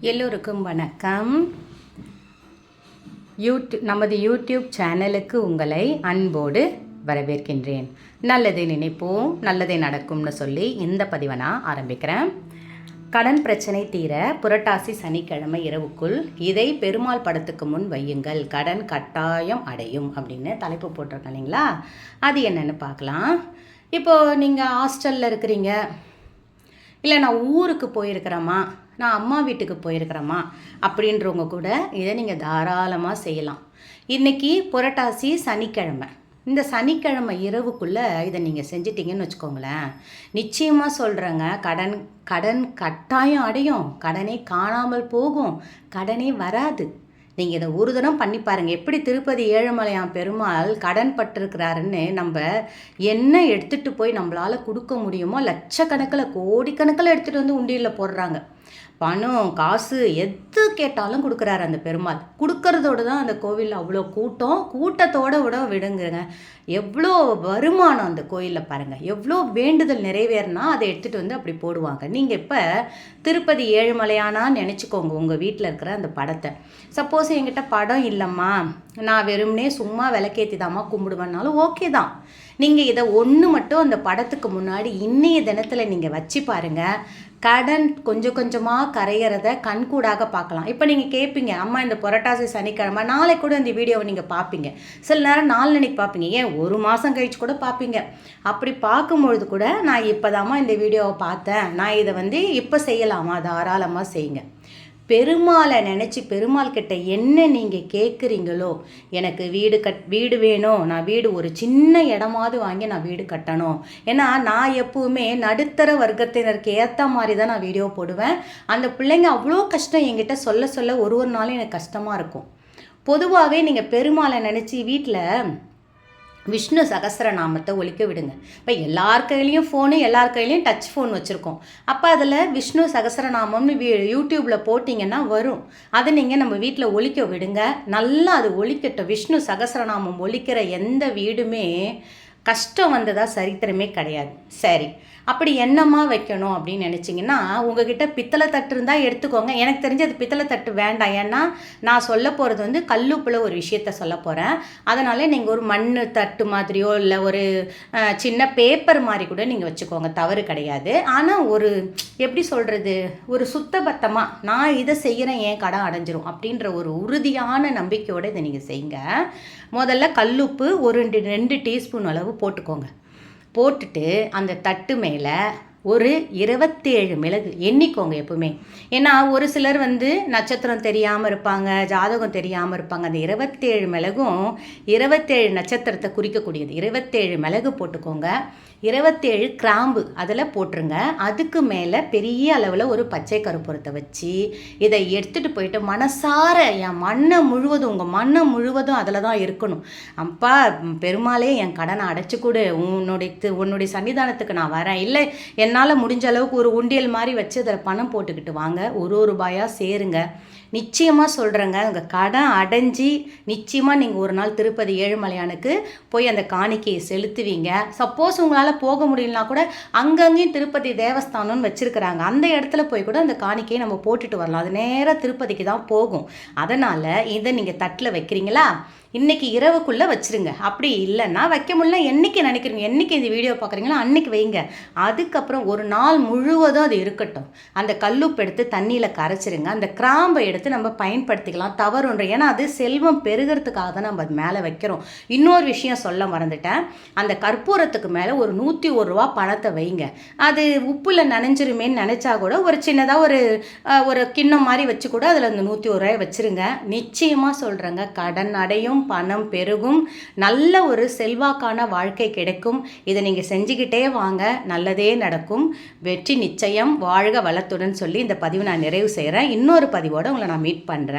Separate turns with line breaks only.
எல்லோருக்கும் வணக்கம். யூடியூப் நமது யூடியூப் சேனலுக்கு உங்களை அன்போடு வரவேற்கின்றேன். நல்லதை நினைப்போம் நல்லதே நடக்கும்னு சொல்லி இந்த பதிவை நான் ஆரம்பிக்கிறேன். கடன் பிரச்சனை தீர புரட்டாசி சனிக்கிழமை இரவுக்குள் இதை பெருமாள் படத்துக்கு முன் வையுங்கள். கடன் கட்டாயம் அடையும் அப்படின்னு தலைப்பு போட்டிருக்கேன் இல்லைங்களா? அது என்னென்னு பார்க்கலாம். இப்போது நீங்கள் ஹாஸ்டலில் இருக்கிறீங்க. இல்லை நான் ஊருக்கு போயிருக்கிறேம்மா. நான் அம்மா வீட்டுக்கு போயிருக்கிறேம்மா அப்படின்றவங்க கூட இதை நீங்கள் தாராளமாக செய்யலாம். இன்றைக்கி புரட்டாசி சனிக்கிழமை. இந்த சனிக்கிழமை இரவுக்குள்ளே இதை நீங்கள் செஞ்சிட்டிங்கன்னு வச்சுக்கோங்களேன். நிச்சயமாக சொல்கிறேங்க கடன் கடன் கட்டாயம் அடையும். கடனே காணாமல் போகும். கடனே வராது. நீங்கள் இதை ஒரு தினம் பண்ணி பாருங்கள் எப்படி திருப்பதி ஏழுமலையான் பெருமாள் கடன் பட்டிருக்கிறாருன்னு நம்ம என்ன எடுத்துகிட்டு போய் நம்மளால் கொடுக்க முடியுமோ லட்சக்கணக்கில் கோடிக்கணக்கில் எடுத்துகிட்டு வந்து உண்டியலில் போடுறாங்க. பணம் காசு எது கேட்டாலும் கொடுக்குறாரு அந்த பெருமாள். கொடுக்கறதோடு தான் அந்த கோவிலில் அவ்வளோ கூட்டம். கூட்டத்தோடு விட விடுங்கிறங்க. எவ்வளோ வருமானம் அந்த கோயிலில் பாருங்கள் எவ்வளோ வேண்டுதல் நிறைவேறினா அதை எடுத்துகிட்டு வந்து அப்படி போடுவாங்க. நீங்கள் இப்போ திருப்பதி ஏழுமலையானான்னு நினச்சிக்கோங்க உங்கள் வீட்டில் இருக்கிற அந்த படத்தை. சப்போஸ் என்கிட்ட படம் இல்லைம்மா. நான் வெறும்னே சும்மா விளக்கேற்றி கும்பிடுவேன்னாலும் ஓகே தான். நீங்கள் இதை ஒன்று மட்டும் அந்த படத்துக்கு முன்னாடி இன்றைய தினத்தில் நீங்கள் வச்சு பாருங்கள் கடன் கொஞ்சம் கொஞ்சமாக கரையிறத கண்கூடாக பார்க்கலாம். இப்போ நீங்கள் கேட்பீங்க அம்மா இந்த புரட்டாசி சனிக்கிழமை நாளை கூட இந்த வீடியோவை நீங்கள் பார்ப்பீங்க சில நேரம் நாலு பார்ப்பீங்க ஏன் ஒரு மாதம் கழிச்சு கூட பார்ப்பீங்க அப்படி பார்க்கும்பொழுது கூட நான் இப்போதாம்மா இந்த வீடியோவை பார்த்தேன். நான் இதை வந்து இப்போ செய்யலாமா? தாராளமாக செய்யுங்க. பெருமாளை நினச்சி பெருமாள் கிட்ட என்ன நீங்கள் கேட்குறீங்களோ எனக்கு வீடு கட் வீடு வேணும் நான் வீடு ஒரு சின்ன இடமாவது வாங்கி நான் வீடு கட்டணும். ஏன்னா நான் எப்பவுமே நடுத்தர வர்க்கத்தினருக்கு ஏற்ற மாதிரி தான் நான் வீடியோ போடுவேன். அந்த பிள்ளைங்க அவ்வளோ கஷ்டம் என்கிட்ட சொல்ல சொல்ல ஒரு ஒரு நாளும் எனக்கு கஷ்டமாக இருக்கும். பொதுவாகவே நீங்கள் பெருமாளை நினச்சி வீட்டில் விஷ்ணு சகசரநாமத்தை ஒழிக்க விடுங்க. இப்போ எல்லார் கையிலையும் ஃபோனு எல்லார் கையிலையும் டச் ஃபோன் வச்சுருக்கோம். அப்போ அதில் விஷ்ணு சகசிரநாமம்னு யூடியூப்பில் போட்டிங்கன்னா வரும். அதை நீங்கள் நம்ம வீட்டில் ஒழிக்க விடுங்க. நல்லா அது ஒழிக்கட்டும். விஷ்ணு சகசரநாமம் ஒழிக்கிற எந்த வீடுமே கஷ்டம் வந்ததாக சரித்திரமே கிடையாது. சரி அப்படி என்னம்மா வைக்கணும் அப்படின்னு நினச்சிங்கன்னா உங்ககிட்ட பித்தளை தட்டு இருந்தால் எடுத்துக்கோங்க. எனக்கு தெரிஞ்சு அது பித்தளை தட்டு வேண்டாம். ஏன்னா நான் சொல்ல போகிறது வந்து கல்லுப்பில் ஒரு விஷயத்த சொல்ல போகிறேன் அதனால் நீங்கள் ஒரு மண் தட்டு மாதிரியோ இல்லை ஒரு சின்ன பேப்பர் மாதிரி கூட நீங்கள் வச்சுக்கோங்க. தவறு கிடையாது. ஆனால் ஒரு எப்படி சொல்கிறது ஒரு சுத்தபத்தமாக நான் இதை செய்கிறேன் ஏன் கடன் அடைஞ்சிரும் அப்படின்ற ஒரு உறுதியான நம்பிக்கையோடு இதை நீங்கள் செய்யுங்க. முதல்ல கல்லுப்பு ஒரு ரெண்டு டீஸ்பூன் அளவு போட்டுக்கோங்க. போட்டுட்டு அந்த தட்டு மேலே ஒரு இருபத்தேழு மிளகு. எண்ணிக்கோங்க எப்பவுமே. ஏன்னா ஒரு சிலர் வந்து நட்சத்திரம் தெரியாமல் இருப்பாங்க ஜாதகம் தெரியாமல் இருப்பாங்க. அந்த இருபத்தேழு மிளகும் இருபத்தேழு நட்சத்திரத்தை குறிக்கக்கூடியது. இருபத்தேழு மிளகு போட்டுக்கோங்க. இருபத்தேழு கிராம்பு அதில் போட்டுருங்க. அதுக்கு மேலே பெரிய அளவில் ஒரு பச்சை கருப்புரத்தை வச்சு இதை எடுத்துகிட்டு போயிட்டு மனசார என் மண்ணை முழுவதும் உங்கள் மண்ணை முழுவதும் அதில் தான் இருக்கணும். அப்பா பெருமாளே என் கடனை அடைச்சி கொடு. உன்னுடைய உன்னுடைய சன்னிதானத்துக்கு நான் வரேன். இல்லை என்னால் முடிஞ்ச அளவுக்கு ஒரு உண்டியல் மாதிரி வச்சு அதில் பணம் போட்டுக்கிட்டு வாங்க. ஒரு ஒரு ரூபாயாக சேருங்க. நிச்சயமாக சொல்கிறேங்க உங்கள் கடன் அடைஞ்சி நிச்சயமாக நீங்கள் ஒரு நாள் திருப்பதி ஏழுமலையானுக்கு போய் அந்த காணிக்கையை செலுத்துவீங்க. சப்போஸ் உங்களால் போக முடியலனா கூட அங்கங்கேயும் திருப்பதி தேவஸ்தானம்னு வச்சுருக்கிறாங்க. அந்த இடத்துல போய் கூட அந்த காணிக்கையை நம்ம போட்டுட்டு வரலாம். அது நேராக திருப்பதிக்கு தான் போகும். அதனால் இதை நீங்கள் தட்டில் வைக்கிறீங்களா? இன்றைக்கி இரவுக்குள்ளே வச்சுருங்க. அப்படி இல்லைன்னா வைக்க முடியல என்றைக்கு நினைக்கிறீங்க? என்றைக்கு இந்த வீடியோ பார்க்குறீங்களோ அன்றைக்கி வைங்க. அதுக்கப்புறம் ஒரு நாள் முழுவதும் அது இருக்கட்டும். அந்த கல்லுப்பு எடுத்து தண்ணியில் கரைச்சிருங்க. அந்த கிராம்பை எடுத்து நம்ம பயன்படுத்திக்கலாம். தவறுன்ற ஏன்னா அது செல்வம் பெருகிறதுக்காக தான் நம்ம அது மேலே வைக்கிறோம். இன்னொரு விஷயம் சொல்ல மறந்துட்டேன். அந்த கற்பூரத்துக்கு மேலே ஒரு நூற்றி ஒரு ரூபா பணத்தை வைங்க. அது உப்பில் நனைஞ்சிருமேன்னு நினச்சா கூட ஒரு சின்னதாக ஒரு ஒரு கிண்ணம் மாதிரி வச்சு கூட அதில் அந்த நூற்றி ஒரு ரூபாய் வச்சுருங்க. நிச்சயமாக சொல்கிறேங்க கடன் அடையும். பணம் பெருகும். நல்ல ஒரு செல்வாக்கான வாழ்க்கை கிடைக்கும். இதை நீங்கள் செஞ்சுக்கிட்டே வாங்க. நல்லதே நடக்கும். வெற்றி நிச்சயம். வாழ்க வளத்துடன் சொல்லி இந்த பதிவு நான் நிறைவு செய்கிறேன் இன்னொரு பதிவோடு உங்களை நான் மீட் பண்ணுறேன்